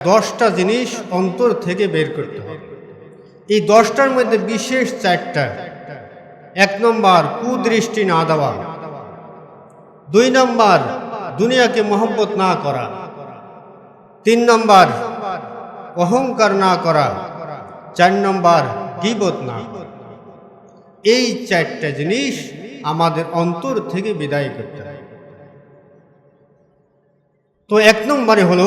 দশটা জিনিস অন্তর থেকে বের করতে হবে। এই দশটার মধ্যে বিশেষ চারটা। এক নম্বর, কুদৃষ্টি না দেওয়া। দুই নম্বর, দুনিয়াকে মহব্বত না করা। তিন নম্বর, অহংকার না করা। চার নম্বর, গিবত না এই চারটা জিনিস আমাদের অন্তর থেকে বিদায় করতে তো এক নম্বরে হলো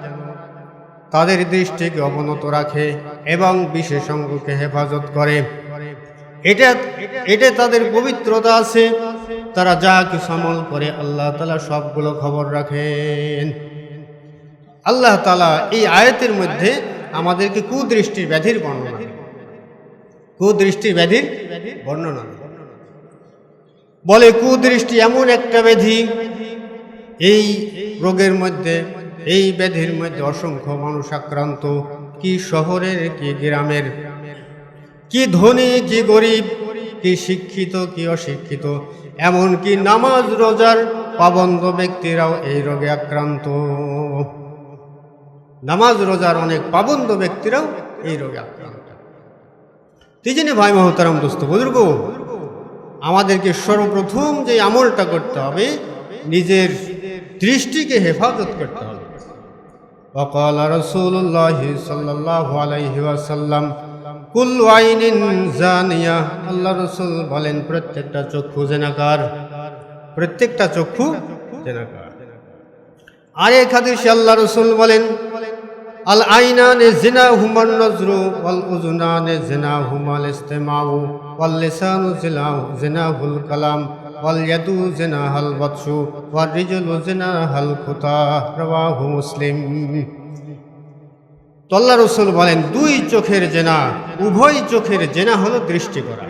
তাদের দৃষ্টিকে অবনত রাখে এবং বিশেষজ্ঞকে হেফাজত করে এটা এটা তাদের পবিত্রতা আছে তারা যা কিছু আমল করে আল্লাহ তালা সবগুলো খবর রাখেন আল্লাহ তালা এই আয়তের মধ্যে আমাদেরকে কুদৃষ্টির ব্যাধির বর্ণনা। কুদৃষ্টির ব্যাধির বর্ণনা। বলে, কুদৃষ্টি এমন একটা ব্যাধি, এই রোগের মধ্যে এই ব্যাধির মধ্যে অসংখ্য মানুষ আক্রান্ত। কি শহরের, কি গ্রামের? কি ধনী, কি গরিব? কি শিক্ষিত, কি অশিক্ষিত? এমনকি নামাজ, রোজার পাবন্ধ ব্যক্তিরাও এই রোগে আক্রান্ত। নামাজ, রোজার অনেক পাবন্ধ ব্যক্তিরাও এই রোগে আক্রান্ত। তিজনে ভাই মহতারাম দোস্ত, বুজুর্গ? আমাদেরকে সর্বপ্রথম যে আমলটা করতে হবে, নিজের দৃষ্টিকে হেফাজত করতে হবে। وقال رسول الله صلى الله عليه وسلم কুল আইনিন জানিয়া আল্লাহ রসুল বলেন প্রত্যেকটা চক্ষু জেনাকার প্রত্যেকটা চক্ষু জেনাকার আর এক হাদিসে আল্লাহ রসুল বলেন আল আইনানে জিনা হুমান নজরু ওয়াল উজুনানে জিনা হুমাল ইস্তেমাউ ওয়াল লিসানু জিনা জিনা হুল কালাম ওয়াল ইয়াদু জিনা হাল বাতসু ওয়াল রিজলু জিনা হাল খুতা, রাওয়াহু মুসলিম। তো রসুল বলেন, দুই চোখের জেনা, উভয় চোখের জেনা হলো দৃষ্টি করা।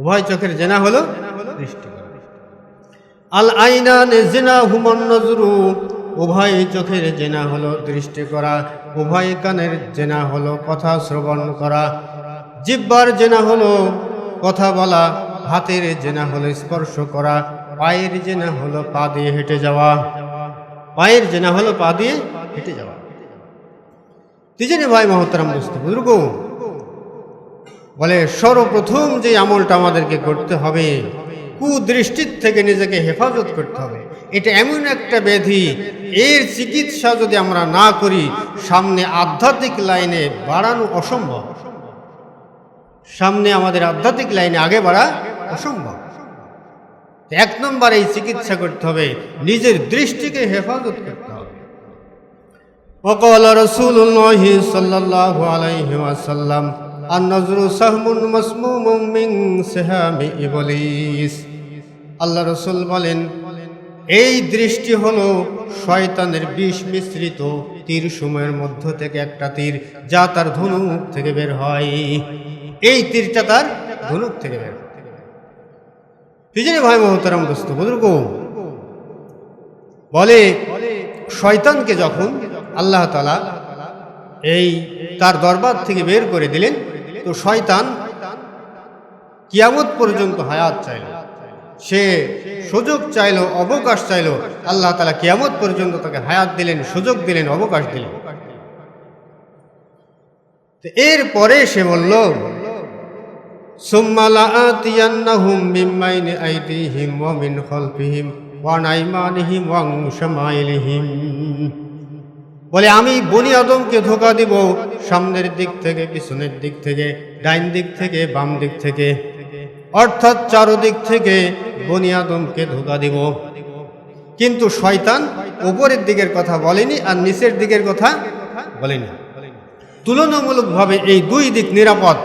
উভয় চোখের জেনা হলো দৃষ্টি করা। আল আইনান জেনা হুমান নজরু, উভয় চোখের জেনা হলো দৃষ্টি করা। উভয় কানের জেনা হলো কথা শ্রবণ করা। জিব্বার জেনা হলো কথা বলা। হাতের জেনা হলো স্পর্শ করা, পায়ের জেনা হলো পা দিয়ে হেঁটে যাওয়া। পায়ের জেনা হলো পা দিয়ে হেঁটে যাওয়া। তিজনে ভাই মহতারাম দোস্ত, বুজুর্গ, বলে সর্বপ্রথম যে আমলটা আমাদেরকে করতে হবে, কুদৃষ্টির থেকে নিজেকে হেফাজত করতে হবে। এটা এমন একটা ব্যাধি, এর চিকিৎসা যদি আমরা না করি, সামনে আধ্যাত্মিক লাইনে বাড়ানো অসম্ভব। সামনে আমাদের আধ্যাত্মিক লাইনে আগে বাড়া অসম্ভব এক নম্বর এই চিকিৎসা করতে হবে নিজের দৃষ্টিকে হেফাজত করতে হবে وقال رسول الله صلى الله عليه وسلم النظر سهم مسموم من سهام ইবলিস আল্লাহ রসুল বলেন এই দৃষ্টি হলো শয়তানের বিষ মিশ্রিত তীর সময়ের মধ্য থেকে একটা তীর যা তার ধনুক থেকে বের হয় এই তীরটা তার ধনুক থেকে বের হয় তিজনে ভাই মহতারাম দোস্ত বুজুর্গ বলে, শয়তানকে যখন আল্লাহ তালা এই তার দরবার থেকে বের করে দিলেন, তো শয়তান কিয়ামত পর্যন্ত হায়াত চাইল। সে সুযোগ চাইল, অবকাশ চাইল, আল্লাহ তালা কিয়ামত পর্যন্ত তাকে হায়াত দিলেন, সুযোগ দিলেন, অবকাশ দিলেন। এরপরে সে বলল বলে, আমি বনি আদমকে ধোকা দিব সামনের দিক থেকে, পিছনের দিক থেকে, ডাইন দিক থেকে, বাম দিক থেকে। অর্থাৎ চারোদিক থেকে বনি আদমকে ধোকা দিব। কিন্তু শয়তান উপরের দিকের কথা বলেনি আর নিচের দিকের কথা বলেনি। তুলনামূলকভাবে এই দুই দিক নিরাপদ।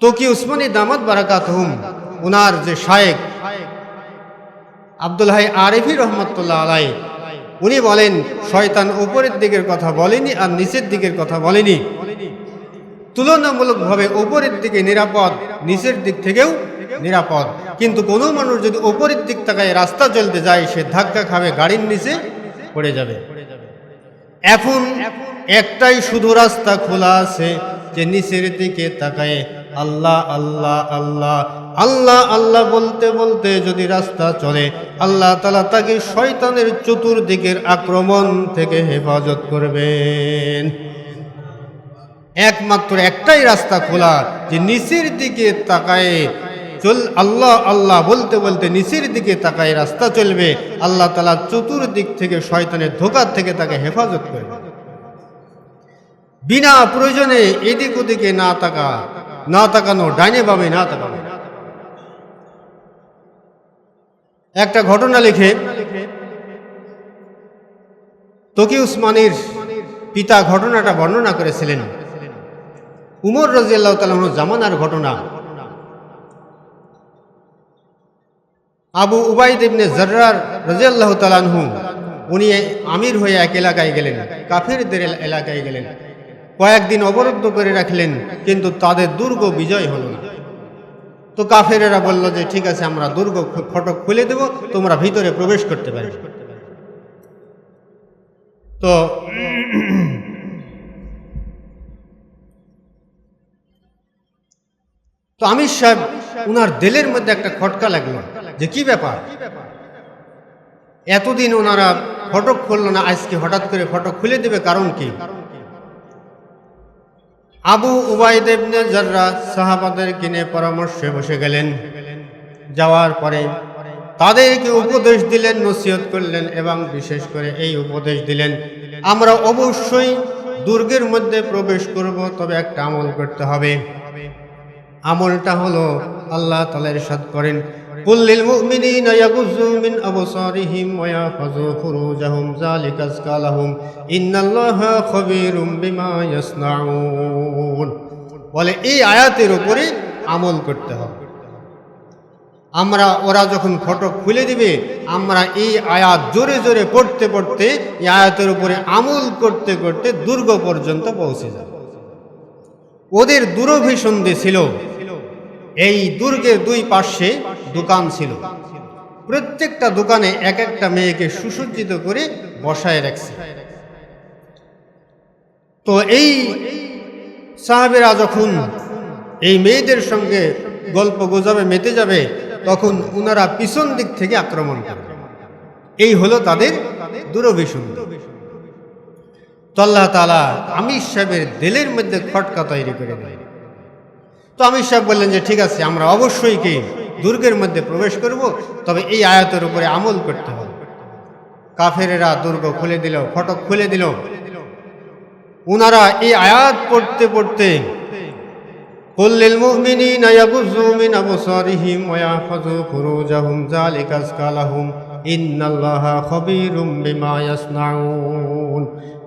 তো কি উসমানী দামাত বারাকাত হুম ওনার যে শায়েক, আব্দুল হাই আরিফি রহমতুল্লাহ আলাই উনি বলেন, শয়তান উপরের দিকের কথা বলেনি আর নিচের দিকের কথা বলেনি। তুলনামূলকভাবে উপরের দিকে নিরাপদ, নিচের দিক থেকেও নিরাপদ। কিন্তু কোনো মানুষ যদি উপরের দিক তাকায়, রাস্তা চলতে যায়, সে ধাক্কা খাবে, গাড়ির নিচে পড়ে যাবে। এখন একটাই শুধু রাস্তা খোলা আছে, যে নিচের দিকে তাকায় আল্লাহ আল্লাহ আল্লাহ। আল্লাহ আল্লাহ বলতে বলতে যদি রাস্তা চলে, আল্লাহ তালা তাকে শয়তানের চতুর্দিকের আক্রমণ থেকে হেফাজত করবেন। একমাত্র একটাই রাস্তা খোলা, যে নিচের দিকে তাকায় চল, আল্লাহ আল্লাহ বলতে বলতে নিচের দিকে তাকায় রাস্তা চলবে, আল্লাহ তালা চতুর্দিক থেকে শয়তানের ধোকার থেকে তাকে হেফাজত করবে। বিনা প্রয়োজনে এদিক ওদিকে না তাকা না তাকানো, ডাইনে বামে না তাকানো। একটা ঘটনা লিখে তকি উসমানের পিতা ঘটনাটা বর্ণনা করেছিলেন। উমর রাজিয়াল্লাহ তালাহ জামানার ঘটনা। আবু উবাইদ ইবনে জর্রার রাজিয়াল্লাহ তালানহু উনি আমির হয়ে এক এলাকায় গেলেন, কাফেরদের এলাকায় গেলেন। কয়েকদিন অবরুদ্ধ করে রাখলেন, কিন্তু তাদের দুর্গ বিজয় হলো না। তো কাফেরেরা বলল যে, ঠিক আছে, আমরা দুর্গ ফটক খুলে দেব, তোমরা ভিতরে প্রবেশ করতে পারবে। তো তো আমির সাহেব, উনার দেলের মধ্যে একটা খটকা লাগল, যে কি ব্যাপার? এতদিন ওনারা ফটক খুললো না, আজকে হঠাৎ করে ফটক খুলে দেবে কারণ কি? আবু উবাইদেবনে জাররা সাহাবাদের কিনে পরামর্শে বসে গেলেন। যাওয়ার পরে তাদেরকে উপদেশ দিলেন, নসিহত করলেন এবং বিশেষ করে এই উপদেশ দিলেন, আমরা অবশ্যই দুর্গের মধ্যে প্রবেশ করব, তবে একটা আমল করতে হবে। আমলটা হলো আল্লাহ তালা ইরশাদ করেন قل للمؤمنين يغضوا من أبصارهم ويحفظوا فروجهم ذلك أزكى لهم إن الله خبير بما يصنعون বলে এই আয়াতের উপরে আমল করতে হবে আমরা ওরা যখন ফটক খুলে দিবে আমরা এই আয়াত জোরে জোরে পড়তে পড়তে এই আয়াতের উপরে আমল করতে করতে দুর্গ পর্যন্ত পৌঁছে যাবে ওদের দুরভিসন্ধি ছিল এই দুর্গের দুই পার্শ্বে দোকান ছিল। প্রত্যেকটা দোকানে এক একটা মেয়েকে সুসজ্জিত করে বসায় রাখছে। তো এই সাহাবেরা যখন এই মেয়েদের সঙ্গে গল্প গোজাবে, মেতে যাবে, তখন উনারা পিছন দিক থেকে আক্রমণ করবে এই হলো তাদের দুরভিসন্ধি তো আল্লাহ তালা আমির সাহেবের দিলের মধ্যে খটকা তৈরি করে দেয় তো আমির সাহেব বললেন যে, ঠিক আছে, আমরা অবশ্যই কি? দুর্গের মধ্যে প্রবেশ করব, তবে এই আয়াতের উপরে আমল করতে হবে। কাফেরেরা দুর্গ খুলে দিল, ফটক খুলে দিল। ওনারা এই আয়াত পড়তে পড়তে কল্লিল মুমিনিন ইয়াগুজু মিন আবসারিহিম ওয়া ইয়াহফাযু ফুরুজাহুম যালিকা কালাহুম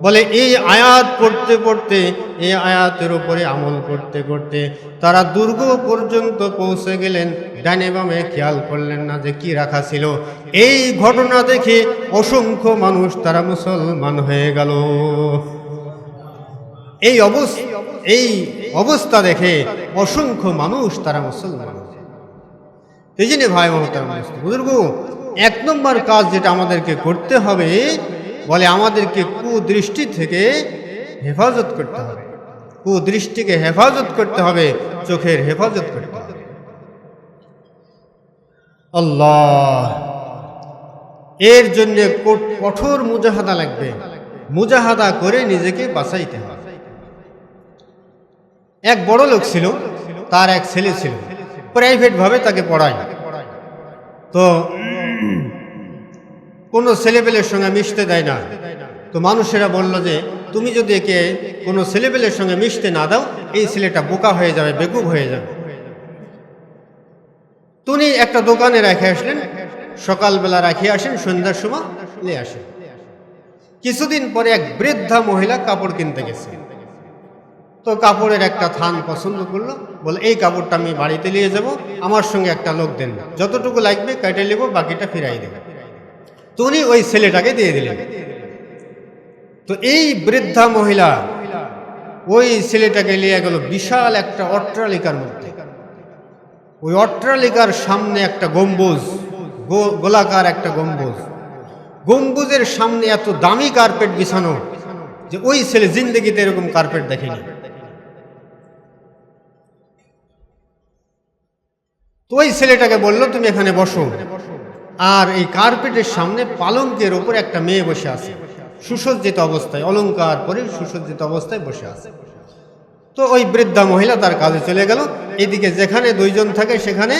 বলে, এই আয়াত পড়তে পড়তে, এই আয়াতের উপরে আমল করতে করতে তারা দুর্গ পর্যন্ত পৌঁছে গেলেন। ডানে বামে খেয়াল করলেন না যে কি রাখা ছিল। এই ঘটনা দেখে অসংখ্য মানুষ তারা মুসলমান হয়ে গেল। এই অবস্থা এই অবস্থা দেখে অসংখ্য মানুষ তারা মুসলমান। এই জন্য ভাই মহতার বুজুর্গ এক নম্বর কাজ যেটা আমাদেরকে করতে হবে, বলে আমাদেরকে কুদৃষ্টি থেকে হেফাজত করতে হবে। কুদৃষ্টিকে হেফাজত করতে হবে, চোখের হেফাজত করতে হবে। আল্লাহ, এর জন্য কঠোর মুজাহাদা লাগবে। মুজাহাদা করে নিজেকে বাঁচাইতে হবে। এক বড় লোক ছিল, তার এক ছেলে ছিল। প্রাইভেটভাবে তাকে পড়ায়। তো কোনো ছেলেপেলের সঙ্গে মিশতে দেয় না। তো মানুষেরা বলল যে, তুমি যদি একে কোনো ছেলেপেলের সঙ্গে মিশতে না দাও, এই ছেলেটা বোকা হয়ে যাবে, বেকুব হয়ে যাবে। তুমি একটা দোকানে রেখে আসলেন, সকালবেলা রাখি আসেন, সন্ধ্যার সময় নিয়ে আসেন। কিছুদিন পরে এক বৃদ্ধা মহিলা কাপড় কিনতে গেছে। তো কাপড়ের একটা থান পছন্দ করল, বলে, এই কাপড়টা আমি বাড়িতে নিয়ে যাব, আমার সঙ্গে একটা লোক দেন। যতটুকু লাগবে কেটে নেব, বাকিটা ফিরাই দেব। তো উনি ওই ছেলেটাকে দিয়ে দিলেন। তো এই বৃদ্ধা মহিলা ওই ছেলেটাকে নিয়ে গেল বিশাল একটা অট্টালিকার মধ্যে। ওই অট্টালিকার সামনে একটা গম্বুজ গোলাকার একটা গম্বুজ। গম্বুজের সামনে এত দামি কার্পেট বিছানো যে ওই ছেলে জিন্দগিতে এরকম কার্পেট দেখেনি। তো ওই ছেলেটাকে বলল, তুমি এখানে বসো। আর এই কার্পেটের সামনে পালঙ্কের ওপর একটা মেয়ে বসে আছে। সুসজ্জিত অবস্থায় অলংকার পরে সুসজ্জিত অবস্থায় বসে আছে। তো ওই বৃদ্ধা মহিলা তার কাজে চলে গেল। এদিকে যেখানে দুইজন থাকে, সেখানে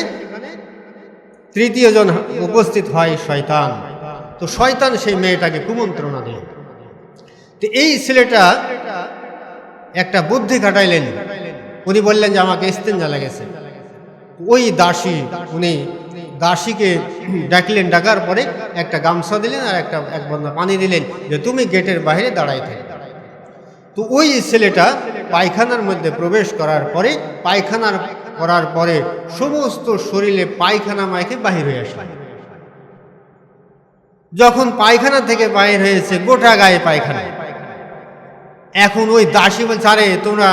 তৃতীয় জন উপস্থিত হয় শয়তান। তো শয়তান সেই মেয়েটাকে কুমন্ত্রণা দিল। তো এই ছেলেটা একটা বুদ্ধি খাটাইলেন। উনি বললেন যে, আমাকে ইস্তেঞ্জা লেগেছে ওই দাসী, উনি দাসীকে ডাকলেন, ডাকার পরে একটা গামছা দিলেন আর একটা, এক বন্ধা পানি দিলেন যে তুমি গেটের বাইরে দাঁড়াই থাকে। তো ওই ছেলেটা পায়খানার মধ্যে প্রবেশ করার পরে পায়খানার করার পরে সমস্ত শরীরে পায়খানা মাইকে বাহির হয়ে আসলো যখন পায়খানা থেকে বাইর হয়েছে, গোটা গায়ে পায়খানা। এখন ওই দাসী বলছে, আরে, তোমরা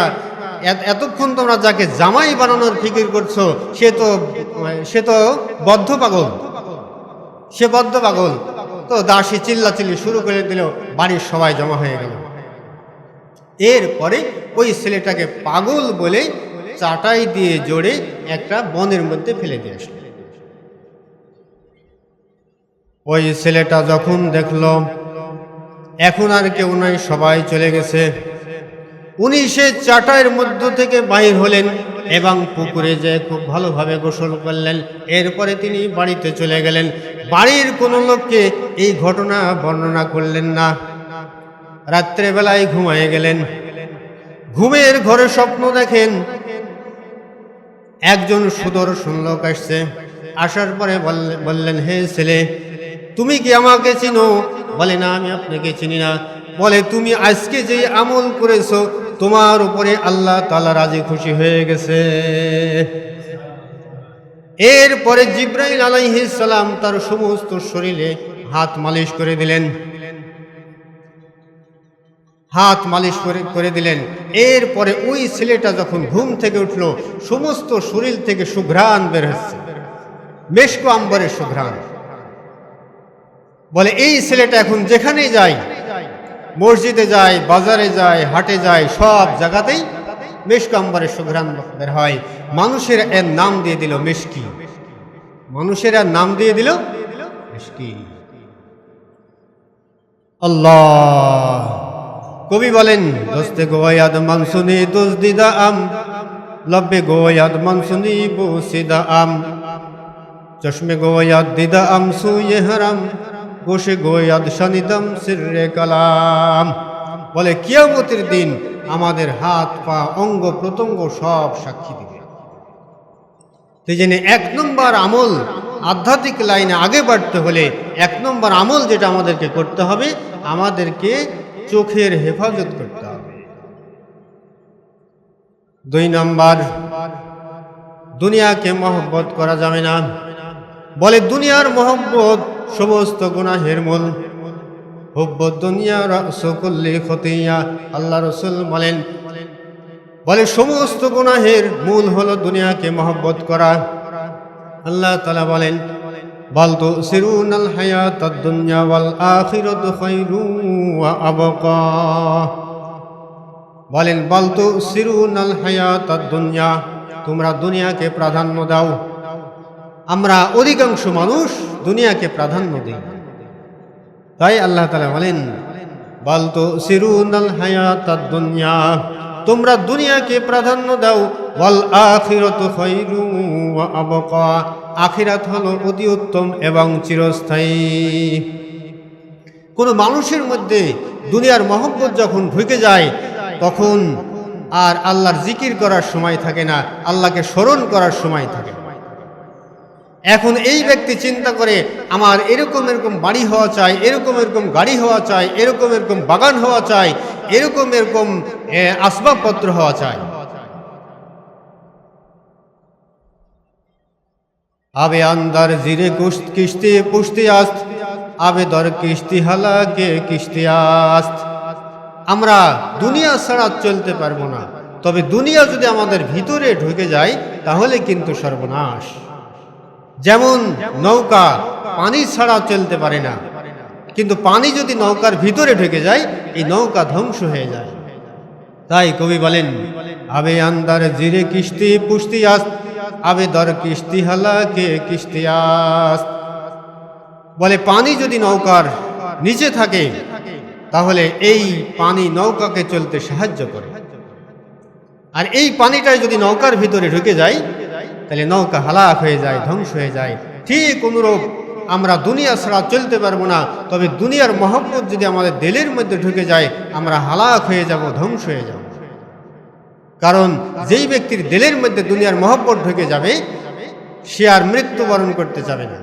এতক্ষণ তোমরা যাকে জামাই বানানোর ফিকির করছ, সে তো সে তো বদ্ধ পাগল। সে বদ্ধ পাগল। তো দাসী চিল্লাচিল্লি শুরু করে দিল, বাড়ির সবাই জমা হয়ে গেল। এরপরে ওই ছেলেটাকে পাগল বলে চাটাই দিয়ে জোরে একটা বনের মধ্যে ফেলে দিয়ে আসলো। ওই ছেলেটা যখন দেখল, এখন আর কেউ নাই, সবাই চলে গেছে। উনি সে চাটাইয়ের মধ্য থেকে বাহির হলেন এবং পুকুরে যেয়ে খুব ভালোভাবে গোসল করলেন। এরপরে তিনি বাড়িতে চলে গেলেন। বাড়ির কোনো লোককে এই ঘটনা বর্ণনা করলেন না। রাত্রেবেলায় ঘুমায় গেলেন। ঘুমের ঘরে স্বপ্ন দেখেন। একজন সুদর্শন লোক আসছে। আসার পরে বললে- বললেন, হে ছেলে, তুমি কি আমাকে চিনো? বলে, না, আমি আপনাকে চিনি না। বলে, তুমি আজকে যে আমল করেছ, তোমার উপরে আল্লাহ তালা রাজি খুশি হয়ে গেছে। এরপরে জিব্রাইল সালাম তার সমস্ত শরীরে হাত মালিশ করে দিলেন। হাত মালিশ করে করে দিলেন। এরপরে ওই ছেলেটা যখন ঘুম থেকে উঠল, সমস্ত শরীর থেকে সুঘ্রাণ বের হচ্ছে। মেশকো আম্বরের সুঘ্রাণ। বলে, এই ছেলেটা এখন যেখানেই যায় মসজিদে যায়, বাজারে যায়, হাটে যায়, সব জায়গাতেই মেশকো আম্বরের সুঘ্রাণ বের হয়। মানুষের এর নাম দিয়ে দিল মেশকি। মানুষের আর নাম দিয়ে দিল মেশকি। আল্লাহ। কবি বলেন, দোস্তে গোয়াদ মানসুনি দোষ দিদা আম, লব্বে গোয়াদ মানসুনি আম। চশমে গোয়াদ দিদা আম, সুয়ে হারাম। গোসে গোয়াদ শানিদম সিররে কালাম। বলে, কিয়ামতের দিন আমাদের হাত, পা, অঙ্গ প্রত্যঙ্গ সব সাক্ষী দিবে। জন্য এক নম্বর আমল আধ্যাত্মিক লাইনে আগে বাড়তে হলে এক নম্বর আমল যেটা আমাদেরকে করতে হবে, আমাদেরকে চোখের হেফাজত করতে হবে। দুই নম্বর, দুনিয়াকে মহব্বত করা যাবে না। বলে, দুনিয়ার মহব্বত সমস্ত গুনাহের মূল। হুব্ব দুনিয়া রসকুল্লি খতিয়া আল্লাহ রসুল বলেন, বলে, সমস্ত গুনাহের মূল হলো দুনিয়াকে মহব্বত করা। আল্লাহ তালা বলেন, বল তো সিরুন আল হায়াত দুনিয়া ওয়াল আখিরত ওয়া আবকা। বলেন, বল তো সিরুন আল হায়াত দুনিয়া, তোমরা দুনিয়াকে প্রাধান্য দাও। আমরা অধিকাংশ মানুষ দুনিয়াকে প্রাধান্য দিই তাই আল্লাহ তালা বলেন, বল তো সিরুন আল হায়াত দুনিয়া তোমরা দুনিয়াকে প্রাধান্য দাও বল আখিরত ওয়া আবকা আখিরাত হলো অতি উত্তম এবং চিরস্থায়ী কোনো মানুষের মধ্যে দুনিয়ার মহব্বত যখন ঢুকে যায়, তখন আর আল্লাহর জিকির করার সময় থাকে না, আল্লাহকে স্মরণ করার সময় থাকে না। এখন এই ব্যক্তি চিন্তা করে, আমার এরকম এরকম বাড়ি হওয়া চাই, এরকম এরকম গাড়ি হওয়া চাই, এরকম এরকম বাগান হওয়া চাই, এরকম এরকম আসবাবপত্র হওয়া চাই। আবে আন্দার জিরে কিস্তি পুষ্টি আস্ত, আবে দর কিস্তি হালাকে কিস্তি আস্ত। আমরা দুনিয়া ছাড়া চলতে পারব না, তবে দুনিয়া যদি আমাদের ভিতরে ঢুকে যায়, তাহলে কিন্তু সর্বনাশ। যেমন নৌকা, পানি ছাড়া চলতে পারে না। কিন্তু পানি যদি নৌকার ভিতরে ঢুকে যায়, এই নৌকা ধ্বংস হয়ে যায়। তাই কবি বলেন, আবে আন্দার জিরে কিস্তি পুস্তি আস্ত, আবে দর কিস্তি হালাকে কিস্তি আস্ত। বলে, পানি যদি নৌকার নিচে থাকে, তাহলে এই পানি নৌকাকে চলতে সাহায্য করে। আর এই পানিটাই যদি নৌকার ভিতরে ঢুকে যায় তাহলে নৌকা হালাক হয়ে যায়, ধ্বংস হয়ে যায়। ঠিক অনুরূপ আমরা দুনিয়া ছাড়া চলতে পারব না, তবে দুনিয়ার মহব্বত যদি আমাদের দিলের মধ্যে ঢুকে যায়, আমরা হালাক হয়ে যাব, ধ্বংস হয়ে যাব। কারণ যেই ব্যক্তির দিলের মধ্যে দুনিয়ার মহব্বত ঢুকে যাবে, সে আর মৃত্যুবরণ করতে যাবে না।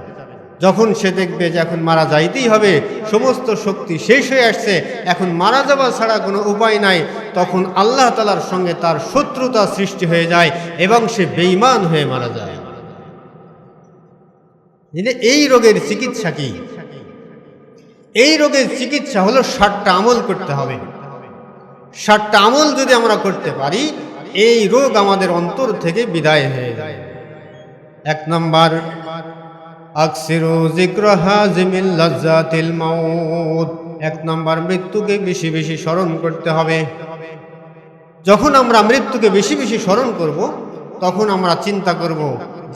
যখন সে দেখবে যে এখন মারা যাইতেই হবে, সমস্ত শক্তি শেষ হয়ে আসছে, এখন মারা যাওয়া ছাড়া কোনো উপায় নাই, তখন আল্লাহ তালার সঙ্গে তার শত্রুতা সৃষ্টি হয়ে যায় এবং সে বেঈমান হয়ে মারা যায়। এই রোগের চিকিৎসা কি? এই রোগের চিকিৎসা হলো ষাটটা আমল করতে হবে। ষাটটা আমল যদি আমরা করতে পারি, এই রোগ আমাদের অন্তর থেকে বিদায় হয়ে যায়। এক নম্বর আকসিরু জিক্র হাজিমিল লজ্জাতিল মাউত। এক নম্বর, মৃত্যুকে বেশি বেশি স্মরণ করতে হবে। যখন আমরা মৃত্যুকে বেশি বেশি স্মরণ করব, তখন আমরা চিন্তা করব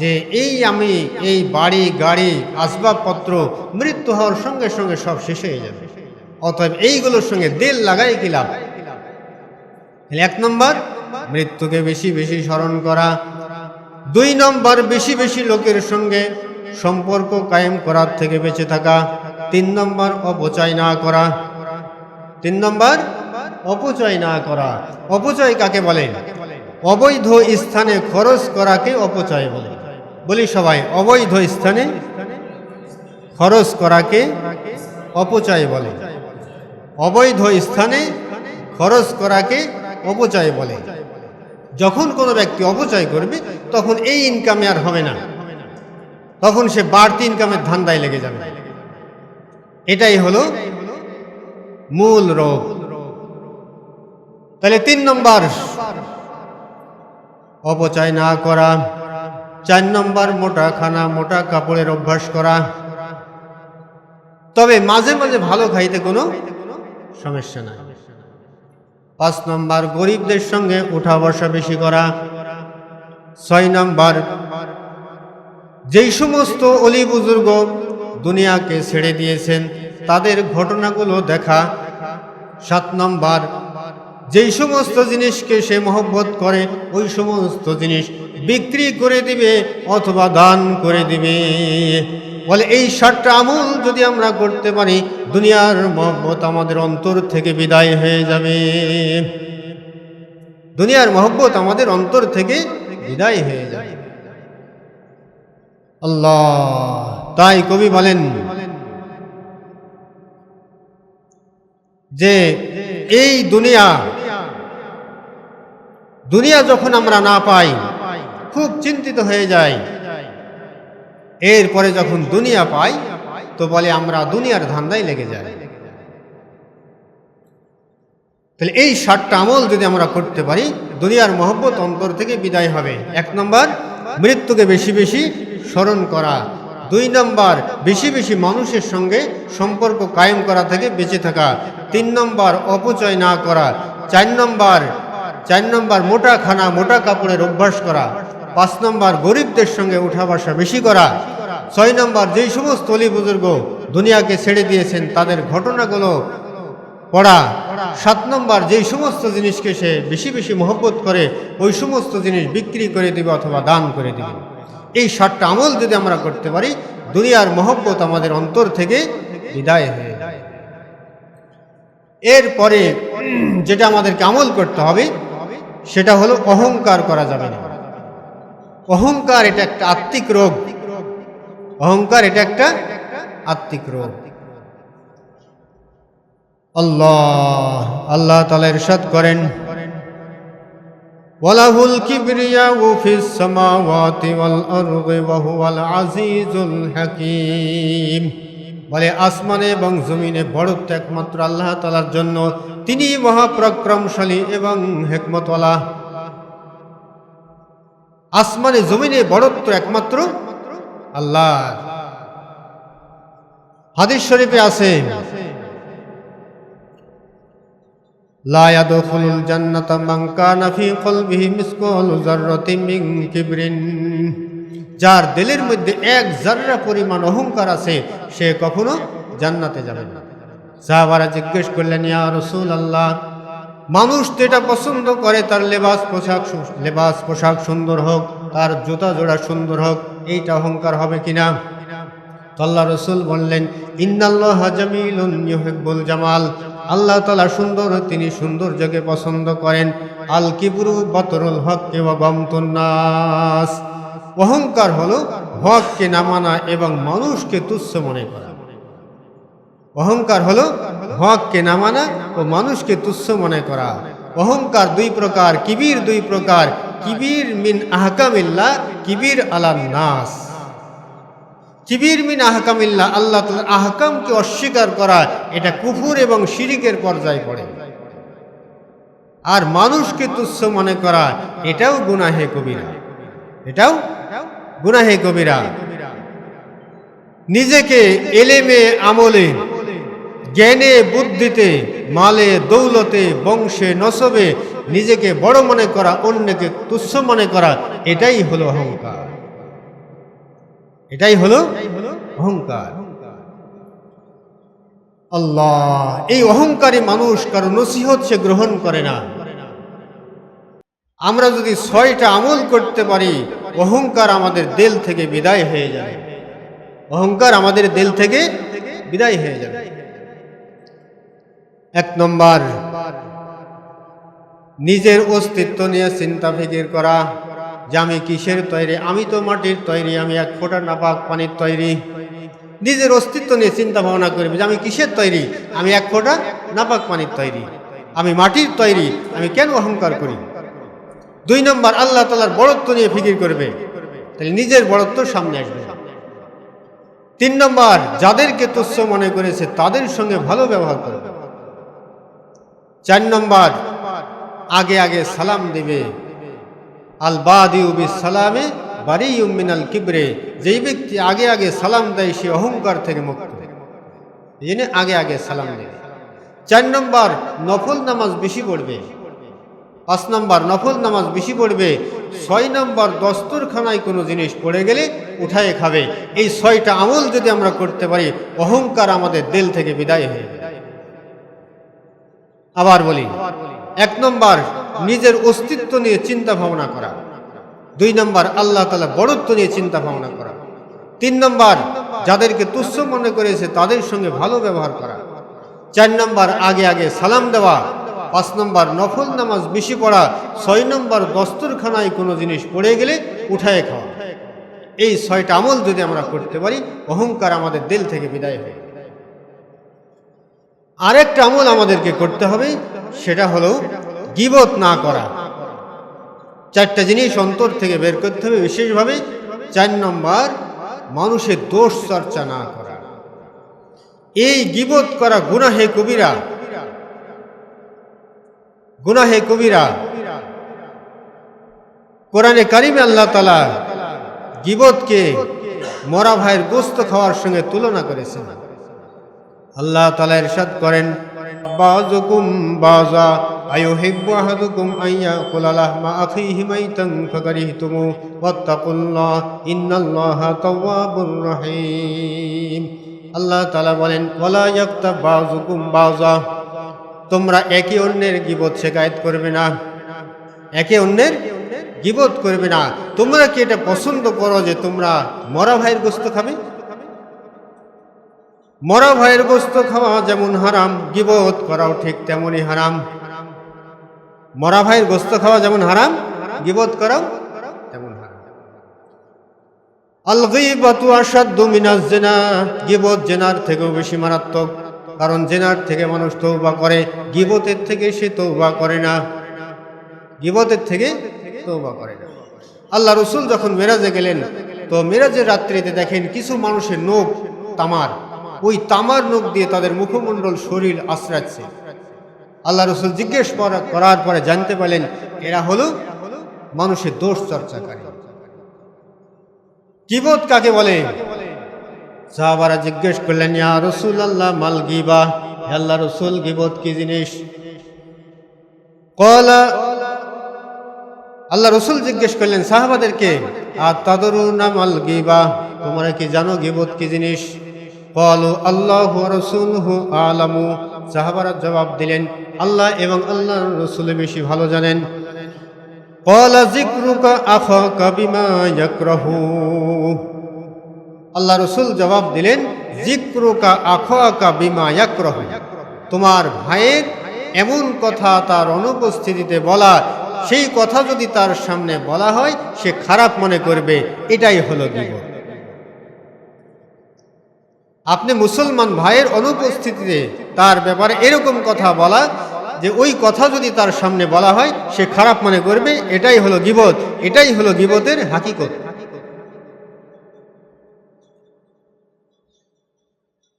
যে এই আমি, এই বাড়ি, গাড়ি, আসবাবপত্র মৃত্যু হওয়ার সঙ্গে সঙ্গে সব শেষ হয়ে যাবে। অতএব এইগুলোর সঙ্গে দেল লাগাই কি লাভ? এক নম্বর, মৃত্যুকে বেশি বেশি স্মরণ করা। দুই নম্বর, বেশি বেশি লোকের সঙ্গে সম্পর্ক কায়েম করার থেকে বেঁচে থাকা। তিন নম্বর, অপচয় না করা। তিন নম্বর, অপচয় না করা। অপচয় কাকে বলে? অবৈধ স্থানে খরচ করাকে অপচয় বলে। বলি সবাই, অবৈধ স্থানে খরচ করাকে অপচয় বলে। অবৈধ স্থানে খরচ করাকে অপচয় বলে। যখন কোনো ব্যক্তি অপচয় করবে, তখন এই ইনকামে আর হবে না। তখন সে বাড়তি ইনকামের ধান্দায় লেগে যাবে। এটাই হলো মূল রোগ। তাহলে তিন নম্বর, অপচয় না করা। চার নম্বর, মোটা খানা, মোটা কাপড়ের অভ্যাস করা। তবে মাঝে মাঝে ভালো খাইতে কোনো সমস্যা নাই। পাঁচ নম্বর, গরিবদের সঙ্গে উঠা বসা বেশি করা। ছয় নম্বর যেই সমস্ত অলি বুজুর্গ দুনিয়াকে ছেড়ে দিয়েছেন, তাদের ঘটনাগুলো দেখা। সাত নম্বর, যেই সমস্ত জিনিসকে সে মহব্বত করে, ওই সমস্ত জিনিস বিক্রি করে দিবে অথবা দান করে দিবে। বলে, এই সাতটা আমল যদি আমরা করতে পারি, দুনিয়ার মহব্বত আমাদের অন্তর থেকে বিদায় হয়ে যাবে। দুনিয়ার মহব্বত আমাদের অন্তর থেকে বিদায় হয়ে যাবে। আল্লাহ। তাই কবি বলেন যে এই দুনিয়া দুনিয়া যখন আমরা না পাই, খুব চিন্তিত হয়ে যাই। এরপরে যখন দুনিয়া পাই, তো বলে আমরা দুনিয়ার ধান্দায় লেগে যাই। তাহলে এই ষাটটা আমল যদি আমরা করতে পারি, দুনিয়ার মহব্বত অন্তর থেকে বিদায় হবে। এক নম্বর, মৃত্যুকে বেশি বেশি স্মরণ করা। দুই নম্বর, বেশি বেশি মানুষের সঙ্গে সম্পর্ক কায়েম করা থেকে বেঁচে থাকা। তিন নম্বর, অপচয় না করা। চার নম্বর চার নম্বর, মোটা খানা, মোটা কাপড়ের অভ্যাস করা। পাঁচ নম্বর, গরিবদের সঙ্গে উঠা বসা বেশি করা। ছয় নম্বর, যেই সমস্ত অলি বুজুর্গ দুনিয়াকে ছেড়ে দিয়েছেন, তাদের ঘটনাগুলো পড়া। সাত নম্বর, যেই সমস্ত জিনিসকে সে বেশি বেশি মহব্বত করে, ওই সমস্ত জিনিস বিক্রি করে দিবে অথবা দান করে দিবে। এই সাতটা আমল যদি আমরা করতে পারি, দুনিয়ার মহব্বত আমাদের অন্তর থেকে বিদায় হয়ে এরপরে যেটা আমাদেরকে আমল করতে হবে, সেটা হলো অহংকার করা যাবে না। অহংকার এটা একটা আত্মিক রোগ। অহংকার এটা একটা আত্মিক রোগ। আল্লাহ আল্লাহ তালা ইরশাদ করেন ওয়াল আরদি ওয়া হুয়াল আজিজুল হাকীম। বলে আসমানে এবং জমিনে বড়ত্ব একমাত্র আল্লাহ তালার জন্য। তিনি মহাপ্রক্রমশালী এবং হেকমতওয়ালা। আসমানে জমিনে বড়ত্ব একমাত্র আল্লাহ। হাদিস শরীফে আছে যার দিলের মধ্যে এক জাররা পরিমাণ অহংকার আছে, সে কখনো জান্নাতে যাবে না। সাহাবারা জিজ্ঞেস করলেন, ইয়া রসুল আল্লাহ মানুষ এটা পছন্দ করে, তার লেবাস পোশাক লেবাস পোশাক সুন্দর হোক, তার জুতা জোড়া সুন্দর হোক, এইটা অহংকার হবে কিনা? আল্লাহ রসুল বললেন, ইন্নাল্লাহ জামিলুন ইউহিব্বুল জামাল। আল্লাহ তালা সুন্দর, তিনি সৌন্দর্যকে পছন্দ করেন। আল কিবরু বতরুল হক এবং গমতুন্নাস অহংকার হল হককে না মানা এবং মানুষকে তুচ্ছ মনে করা। অহংকার হল হককে না মানা ও মানুষকে তুচ্ছ মনে করা। অহংকার দুই প্রকার, কিবির দুই প্রকার। কিবির মিন আহকামিল্লা কিবির আলান নাস। কিবির মিন আহকামিল্লা, আল্লাহ তাআলার আহকামকে অস্বীকার করা, এটা কুফুর এবং শিরিকের পর্যায়ে পড়ে। আর মানুষকে তুচ্ছ মনে করা, এটাও গুনাহে কবিরা। এটাও গুনাহে কবিরা। নিজেকে এলেমে আমলে, জ্ঞানে বুদ্ধিতে, মালে দৌলতে, বংশে নসবে, নিজেকে বড় মনে করা, অন্যকে তুচ্ছ মনে করা, এটাই হলো অহংকার। এটাই হলো অহংকার। আল্লাহ, এই অহংকারী মানুষ কারও নসিহত সে গ্রহণ করে না। আমরা যদি ছয়টা আমল করতে পারি, অহংকার আমাদের দিল থেকে বিদায় হয়ে যাবে। অহংকার আমাদের দিল থেকে বিদায় হয়ে যাবে। এক নম্বর, নিজের অস্তিত্ব নিয়ে চিন্তা ফিকির করা। যে আমি কিসের তৈরি? আমি তো মাটির তৈরি, আমি এক ফোঁটা নাপাক পানির তৈরি। নিজের অস্তিত্ব নিয়ে চিন্তা ভাবনা করবে যে আমি কিসের তৈরি? আমি এক ফোঁটা নাপাক পানির তৈরি। আমি মাটির তৈরি, আমি কেন অহংকার করি? দুই নম্বর, আল্লাহ তালার বড়ত্ব নিয়ে ফিকির করবে। তাহলে নিজের বড়ত্ব সামনে আসবে। তিন নম্বর, যাদেরকে তুচ্ছ মনে করেছে তাদের সঙ্গে ভালো ব্যবহার করবে। চার নম্বর, আগে আগে সালাম দেবে। আল বাদিউবি সালামে বারি মিনাল কিবরে। যেই ব্যক্তি আগে আগে সালাম দেয়, সে অহংকার থেকে মুক্ত। এই আগে আগে সালাম দেয়। চার নম্বর, নফল নামাজ বেশি পড়বে। পাঁচ নম্বর, নফল নামাজ বেশি পড়বে। ছয় নম্বর, দস্তরখানায় কোনো জিনিস পড়ে গেলে উঠায়ে খাবে। এই ছয়টা আমল যদি আমরা করতে পারি, অহংকার আমাদের দিল থেকে বিদায় হয়ে। আবার বলি, এক নম্বর নিজের অস্তিত্ব নিয়ে চিন্তা ভাবনা করা। দুই নম্বর, আল্লাহ তালা বড়ত্ব নিয়ে চিন্তা ভাবনা করা। তিন নম্বর, যাদেরকে তুচ্ছ মনে করেছে তাদের সঙ্গে ভালো ব্যবহার করা। চার নম্বর, আগে আগে সালাম দেওয়া। পাঁচ নম্বর, নফল নামাজ বেশি পড়া। ছয় নম্বর, দস্তরখানায় কোনো জিনিস পড়ে গেলে উঠায় খাওয়া। এই ছয়টা আমল যদি আমরা করতে পারি, অহংকার আমাদের দিল থেকে বিদায় হয় আরেকটা আমল আমাদেরকে করতে হবে, সেটা হলো গিবত না করা। চারটা জিনিস অন্তর থেকে বের করতে হবে, বিশেষভাবে চার নম্বর, মানুষের দোষ চর্চা না করা। এই গিবত করা গুনাহে কবিরা। গুনাহে কবিরা। কোরআনে কারিমে আল্লাহ তালা গিবতকে মরা ভাইয়ের গোস্ত খাওয়ার সঙ্গে তুলনা করেছেন। আল্লাহ তালা ইরশাদ করেন বাজা বলেন তোমরা একে অন্যের গিবত শেখায়ত করবে না। একে অন্যের গিবত করবে না। তোমরা কি এটা পছন্দ করো যে তোমরা মরা ভাইয়ের গোস্ত খাবে? মরা ভাইয়ের গোস্ত খাওয়া যেমন হারাম, গিবত করাও ঠিক তেমনই হারাম। মরা ভাইয়ের গোস্ত খাওয়া যেমন হারাম, গিবত করাও তেমন হারাম। আল গীবাতু আসাদ্দু গিবত জেনার থেকেও বেশি মারাত্মক, কারণ জেনার থেকে মানুষ তৌবা করে, গিবতের থেকে সে তৌবা করে না। গিবতের থেকে তৌবা করে না। আল্লাহ রসুল যখন মেরাজে গেলেন, তো মেরাজের রাত্রিতে দেখেন কিছু মানুষের নোখ তামার। ওই তামার নখ দিয়ে তাদের মুখমণ্ডল শরীর আশ্রাচ্ছে। আল্লাহ রসুল জিজ্ঞেস করার পরে জানতে পারলেন এরা হলো মানুষের দোষ চর্চাকারী। কিবত কাকে বলে? সাহাবারা জিজ্ঞেস করলেন, ইয়া রসুল আল্লাহ মাল গিবা? আল্লাহ রসুল, গিবত কি জিনিস? কলা, আল্লাহ রসুল জিজ্ঞেস করলেন, সাহাবাদেরকে? আর তাদরু নাম আল গিবা, তোমরা কি জানো গিবত কি জিনিস? কলু আল্লাহ রসুল হু আলামু। সাহাবারা জবাব দিলেন আল্লাহ এবং আল্লাহ রসুল বেশি ভালো জানেন। আল্লাহ রসুল জবাব দিলেন জিক্রুকা আখোয়াকা বিমা ইয়াকরাহু তোমার ভাইয়ের এমন কথা তার অনুপস্থিতিতে বলা সেই কথা যদি তার সামনে বলা হয় সে খারাপ মনে করবে। এটাই হলো গিবত আপনি মুসলমান ভাইয়ের অনুপস্থিতিতে তার ব্যাপারে এরকম কথা বলা যে ওই কথা যদি তার সামনে বলা হয়, সে খারাপ মনে করবে, এটাই হলো গিবত, এটাই হলো গিবতের হাকিকত।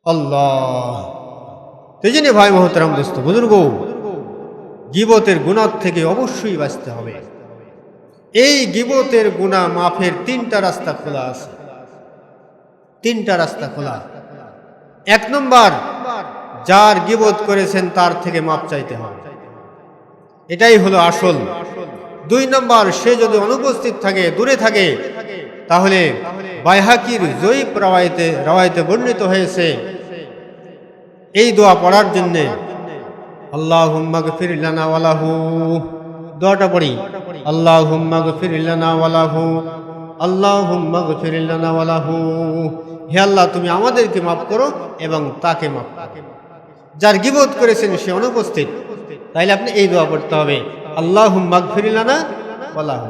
আল্লাহ। ভাই মহতরাম দোস্ত, বুজুর্গ, গিবতের গুণার থেকে অবশ্যই বাঁচতে হবে। এই গিবতের গুণা মাফের তিনটা রাস্তা খোলা আছে। তিনটা রাস্তা খোলা। এক নম্বর, যার গিবত করেছেন তার থেকে মাপ চাইতে হবে। এটাই হলো আসল। দুই নম্বর, সে যদি অনুপস্থিত থাকে, দূরে থাকে, তাহলে বাইহাকির জয়ীব রাওয়াইতে রাওয়াইতে বর্ণিত হয়েছে এই দোয়া পড়ার জন্যে আল্লাহ হুম্মা গফির ওয়ালাহু দোয়াটা পড়ি আল্লাহ হুম্মা গফির লানা ওয়ালাহু আল্লাহ হুম্মা গফির লানা ওয়ালাহু হে আল্লাহ, তুমি আমাদেরকে মাফ করো এবং তাকে মাফ যার গিবত করেছেন সে অনুপস্থিত। তাইলে আপনি এই দোয়া পড়তে হবে। আল্লাহ হুম্মা গফির লানা ওয়ালাহু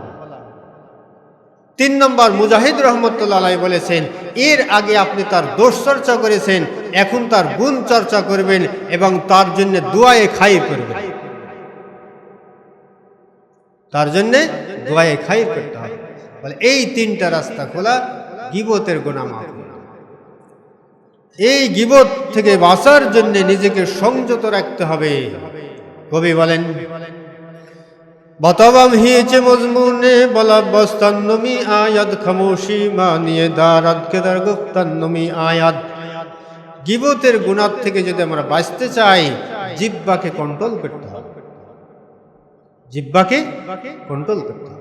তিন নম্বর মুজাহিদ রহমতুল্লাহ বলেছেন, এর আগে আপনি তার দোষ চর্চা করেছেন, এখন তার গুণ চর্চা করবেন এবং তার জন্য দোয়ায়ে খাই করবেন। তার জন্য দোয়ায়ে খাই করতে হবে। বলে এই তিনটা রাস্তা খোলা, গিবতের গোনা মাফ। এই গিবত থেকে বাঁচার জন্য নিজেকে সংযত রাখতে হবে। কবি বলেন, বতবম হিচ মজমুনে বলা বস্তান্নমি আয়াদ খামোশি মানিয়ে দারাদ কেদার গুপ্তান্নমি আয়াদ। গিবতের গুণার থেকে যদি আমরা বাঁচতে চাই জিব্বাকে কন্ট্রোল করতে হবে। জিব্বাকে কন্ট্রোল করতে হবে।